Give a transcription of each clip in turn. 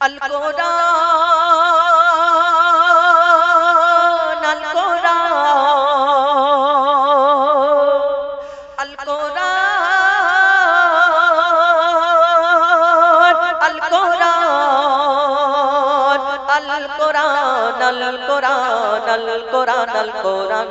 আল কোরআন আল কোরআন আল কোরআন আল কোরআন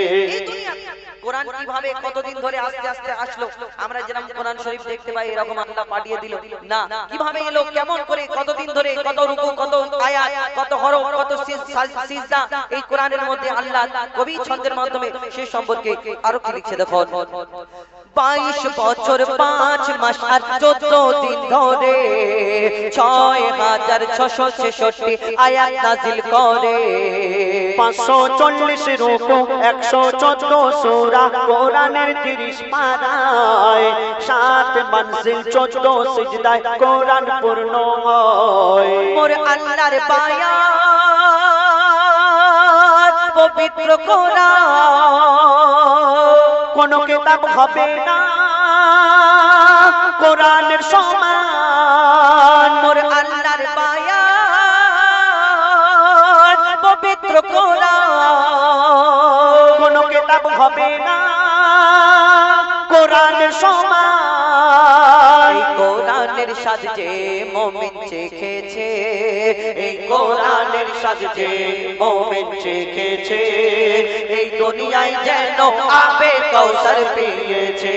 কোরআন কীভাবে কতদিন ধরে আস্তে আস্তে আসলো? আমরা যেরকম কোরআন শরীফ দেখতে পাই, এরকম আল্লাহ পাঠিয়ে দিল। না, কীভাবে এলো, কেমন করে, কতদিন ধরে, কত রুকু, কত আয়াত, কত হরফ, কত সিজদা, এই কোরআনের মধ্যে আল্লাহ কবি ছন্দের মাধ্যমে সে সম্পর্কে আরও কি লিখছে দেখো? বাইশ বছর পাঁচ মাস আর চোদ্দ দিন ধরে ছয় হাজার ছশো ছেষট্টি আয়াত নাজিল করে। পাঁচশো চল্লিশ রুকু একশো চোদ্দ সোরা কোরআনের তিরিশ পারায় সাত মনজিল চোদ্দ সিজদায় কোরআন পূর্ণ হয়। মোর আল্লাহর বায়াত পবিত্র কোরআন। কোন কিতাব হবে না কোরআনের সমান কোরআন কিতাব হবে না। কোরআনের সমান কোরআনের সাজে মোমিন চেখেছে, এই কোরআনের সাজে মোমেন চেখেছে, এই দুনিয়ায় যেন আবে কৌশল পেয়েছে,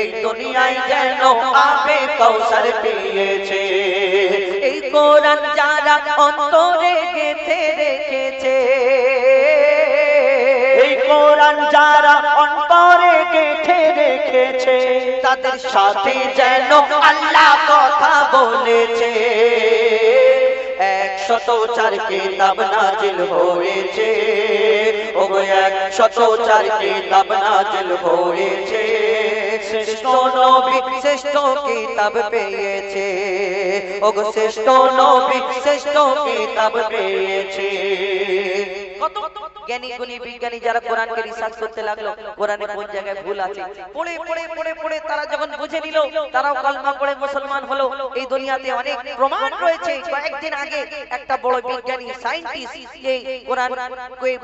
এই দুনিয়ায় যেন আবে কৌশল পেয়েছে, এই কোরআন যারা অন্তরে গেথে রেখেছে কোরআন যারা অন্তরে গেঁথে রেখেছে, তাদের সাথে যেন আল্লাহ কথা বলেছে। চার হয়েছে ও একশত চার কিতাব নাজিল হয়েছে। শ্রেষ্ঠ নবী শ্রেষ্ঠ কিতাব পেয়েছে, ওগো শ্রেষ্ঠ নবী শ্রেষ্ঠ কিতাব পেয়েছে। কত জ্ঞানী, গুণী, বিজ্ঞানী যারা কোরআনকে রিসার্চ করতে লাগল, কোরআনে কোন জায়গায় ভুল আছে? পড়ে পড়ে পড়ে পড়ে তারা যখন বুঝে নিল, তারাও কলমা পড়ে মুসলমান হলো। এই দুনিয়াতে অনেক প্রমাণ রয়েছে। কয়েকদিন আগে একটা বড় বিজ্ঞানী, সায়েন্টিস্ট এই কোরআন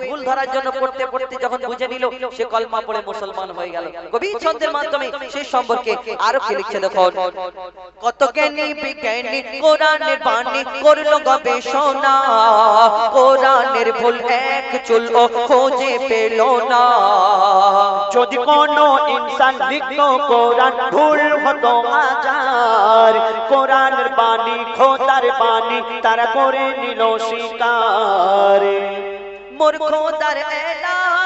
ভুল ধরার জন্য পড়তে পড়তে যখন বুঝে নিল, সে কলমা পড়ে মুসলমান হয়ে গেল। কবি ছন্দের মাধ্যমে সে সম্পর্কে আরও কি লিখছে দেখো। কত জ্ঞানী বিজ্ঞানী কোরআনের বাণী করল গবেষণা। কোরআনের ভুল এক চুল ও খোঁজে পেল না। যদি কোন ইনসান লিখত কোরআন ভুল হতো হাজার কোরআনের বাণী খোদার বাণী তারা করে নিল শিকার। মোর খোদার এলান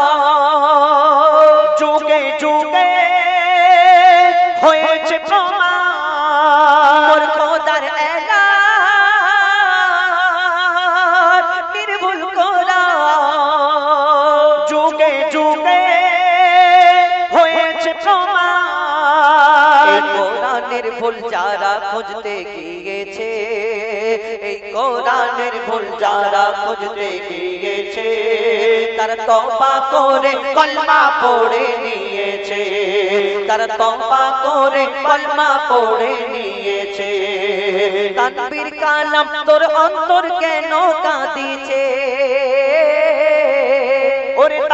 কোরআনের ভুল যারা খুঁজতে গিয়েছে, এই কোরআনের ভুল যারা খুঁজতে গিয়েছে, তারা করে কলমা পড়ে নিয়েছে, তারা তবা করে কলমা পড়ে নিয়েছে। তানবীর কালাম তোর অন্তর কেন কাঁদিছে?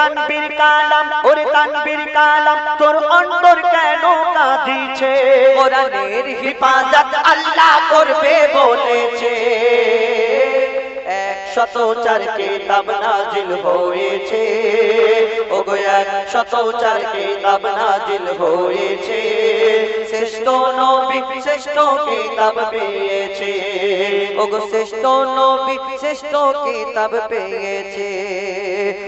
তানবীর কালাম, ওরে তানবীর কালাম, তোর অন্তর কেন কাঁদিছে? কোরআনের হিফাজত আল্লাহ করবে বলেছে। একশত চার কিতাব নাজিল হয়েছে। ওগো একশত চার কিতাব নাজিল হয়েছে। শ্রেষ্ঠ নবী শ্রেষ্ঠ কিতাব পেয়েছে। ওগো শ্রেষ্ঠ নবী শ্রেষ্ঠ কিতাব পেয়েছে।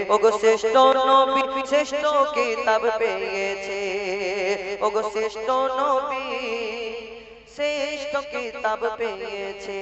ওগো শ্রেষ্ঠ নবী শ্রেষ্ঠ কিতাব পেয়েছে। ওগো শ্রেষ্ঠ নবী শ্রেষ্ঠ কিতাব পেয়েছে।